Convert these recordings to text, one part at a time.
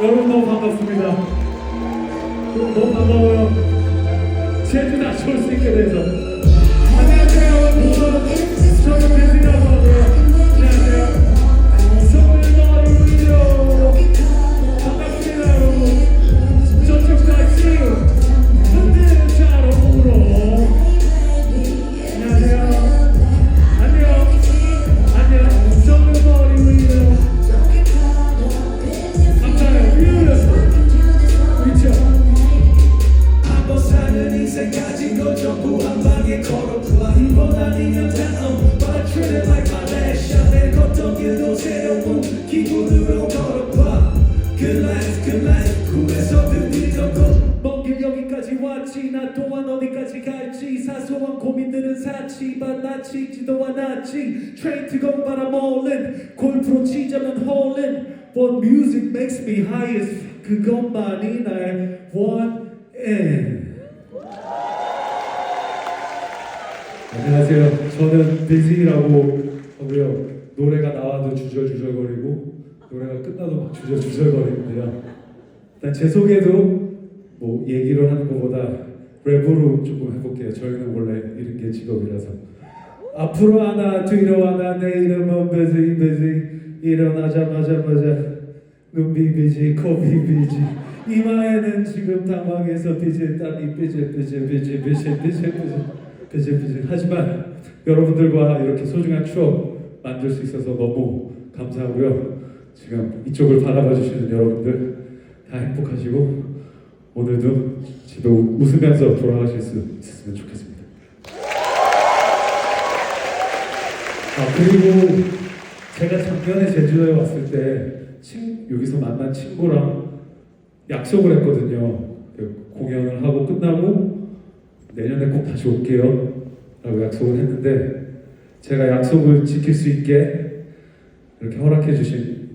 여러분 너무 반갑습니다. 너무 반가워요. 제주 다시 올수 있게 돼서. 안녕하세요. 저는 배지라고 왔지 나 또한 어디까지 갈지 사소한 고민들은 사치만 나치지도 않았지 but I'm all in 골프로 치자면 in What music makes me high is 그것만이 나의 원인 안녕하세요. 저는 비지라고 하고요. 노래가 나와도 주저주저거리고 노래가 끝나도 막 주저주저거리는데요. 일단 제 소개도 뭐 얘기를 하는 것보다 랩으로 조금 해볼게요. 저희는 원래 이렇게 직업이라서. 앞으로 하나 뒤로 하나 내 이름은 베지 베지. 일어나자마자 마자. 눈 비비지 코 비비지. 이마에는 지금 당황해서 삐질 땀이 삐질 삐질 삐질 삐질 삐질 삐질 삐질 하지만 여러분들과 이렇게 소중한 추억 만들 수 있어서 너무 감사하고요. 지금 이쪽을 바라봐 주시는 여러분들 다 행복하시고 오늘도 집에 우- 웃으면서 돌아가실 수 있었으면 좋겠습니다 아 그리고 제가 작년에 제주도에 왔을 때 친, 여기서 만난 친구랑 약속을 했거든요. 그 공연을 하고 끝나고 내년에 꼭 다시 올게요. 라고 약속을 했는데 제가 약속을 지킬 수 있게 이렇게 허락해 주신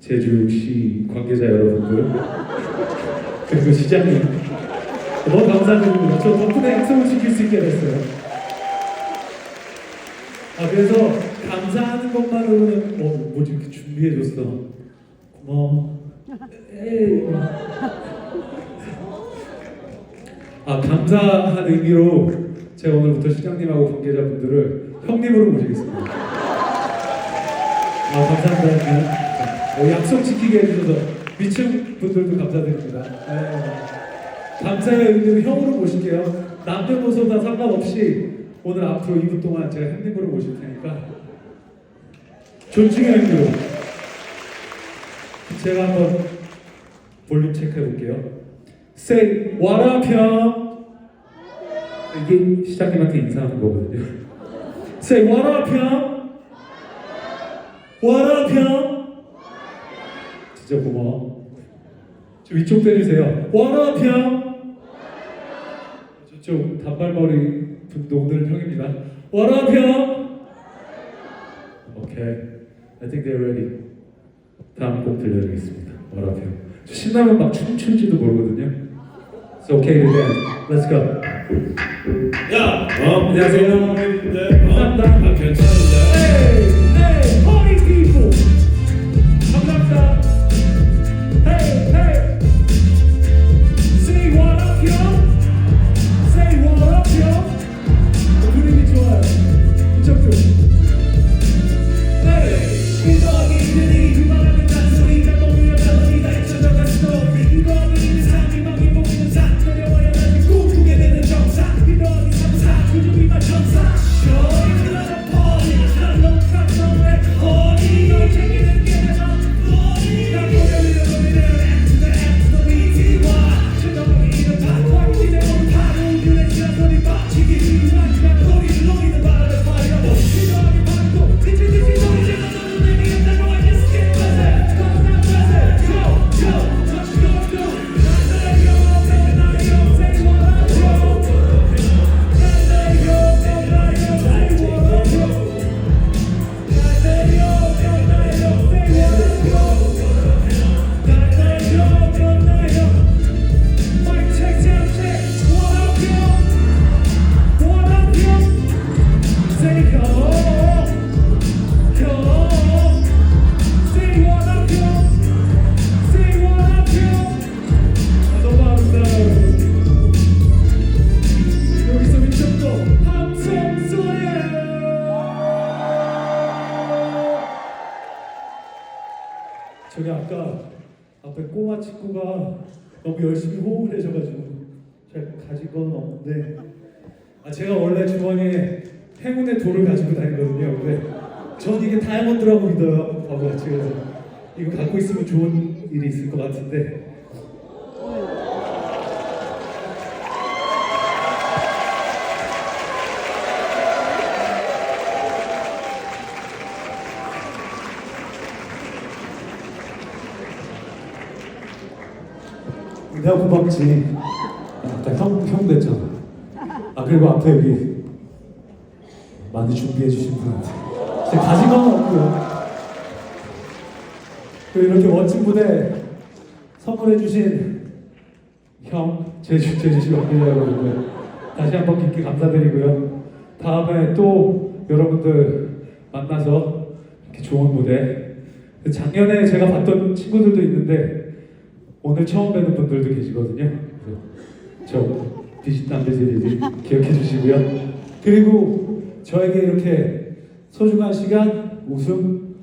제주시 관계자 여러분들 그리고 시장님 너무 감사드립니다. 저 덕분에 지킬 수 있게 됐어요. 아 그래서 감사하는 것만으로는 어 뭐지 이렇게 준비해줬어 고마워 에이. 아 감사한 의미로 제가 오늘부터 시장님하고 관계자분들을 형님으로 모시겠습니다 아 감사합니다. 어, 약속 지키게 해주셔서 미층 분들도 감사드립니다. 네. 감사의 의미로 형으로 모실게요. 남녀노소 다 상관없이 오늘 앞으로 2분 동안 제가 형님으로 모실 테니까. 존중의 의미로 제가 한번 볼륨 체크해 볼게요. Say 형 이게 시장님한테 인사하는 거거든요. Say up 형 진짜 고마워. 좀 이쪽 때리세요. 워너평. 저쪽 단발머리 분도 오늘 형입니다. 워너평. 오케이. I think they're ready. 다음 곡 들려드리겠습니다. 저 신나면 막 춤출지도 모르거든요. It's okay dance. Let's go. 야, 어, 안녕하세요. 네, 감사합니다. 아, 괜찮은데. Hey, hey, party people. 감사합니다. 아까 앞에 꼬마 친구가 너무 열심히 호흡을 해줘가지고 잘 가진 건 없는데 아 제가 원래 주머니에 행운의 돌을 가지고 다니거든요. 근데 전 이게 다이아몬드라고 믿어요. 바보 같이 그래서 이거 갖고 있으면 좋은 일이 있을 것 같은데 내가 고맙지. 아까 형, 형 됐잖아. 아, 그리고 앞에 여기 많이 준비해 주신 분한테. 진짜 가진 건 없고요. 그리고 이렇게 멋진 무대 선물해 주신 형, 제주, 제주시 관계자 여러분들 다시 한번 깊게 감사드리고요. 다음에 또 여러분들 만나서 이렇게 좋은 무대 그 작년에 제가 봤던 친구들도 있는데 오늘 처음 뵙는 분들도 계시거든요. 저 디지털 베젤리지 기억해 주시고요. 그리고 저에게 이렇게 소중한 시간, 웃음,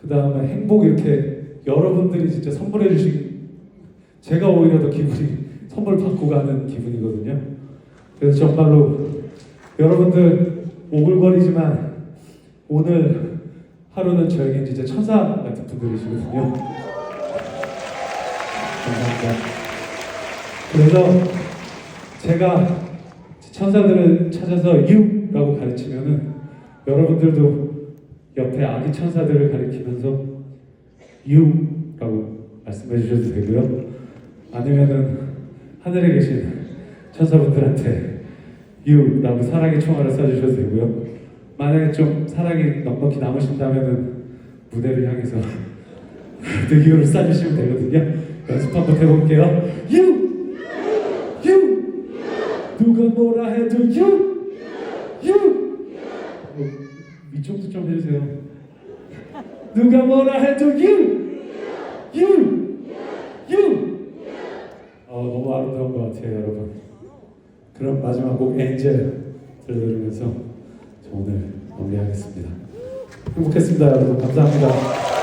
그 다음에 행복 이렇게 여러분들이 진짜 선물해 주신 제가 오히려 더 기분이 선물 받고 가는 기분이거든요. 그래서 정말로 여러분들 오글거리지만 오늘 하루는 저에겐 진짜 천사 같은 분들이시거든요. 감사합니다. 그래서 제가 천사들을 찾아서 유라고 가르치면은 여러분들도 옆에 아기 천사들을 가리키면서 유라고 말씀해 주셔도 되고요. 아니면은 하늘에 계신 천사분들한테 유라고 사랑의 총알을 쏴주셔도 되고요. 만약에 좀 사랑이 넉넉히 남으신다면은 무대를 향해서 그 유를 쏴주시면 되거든요. 연습 한번 해볼게요. 유! 유! 누가 뭐라 해도 유! 유! 어, 위쪽도 좀 해주세요. 누가 뭐라 해도 유! 유! 유! 어, 너무 아름다운 것 같아요, 여러분. 그럼 마지막 곡 엔젤 들려드리면서 저 오늘 마무리하겠습니다. 행복했습니다, 여러분. 감사합니다.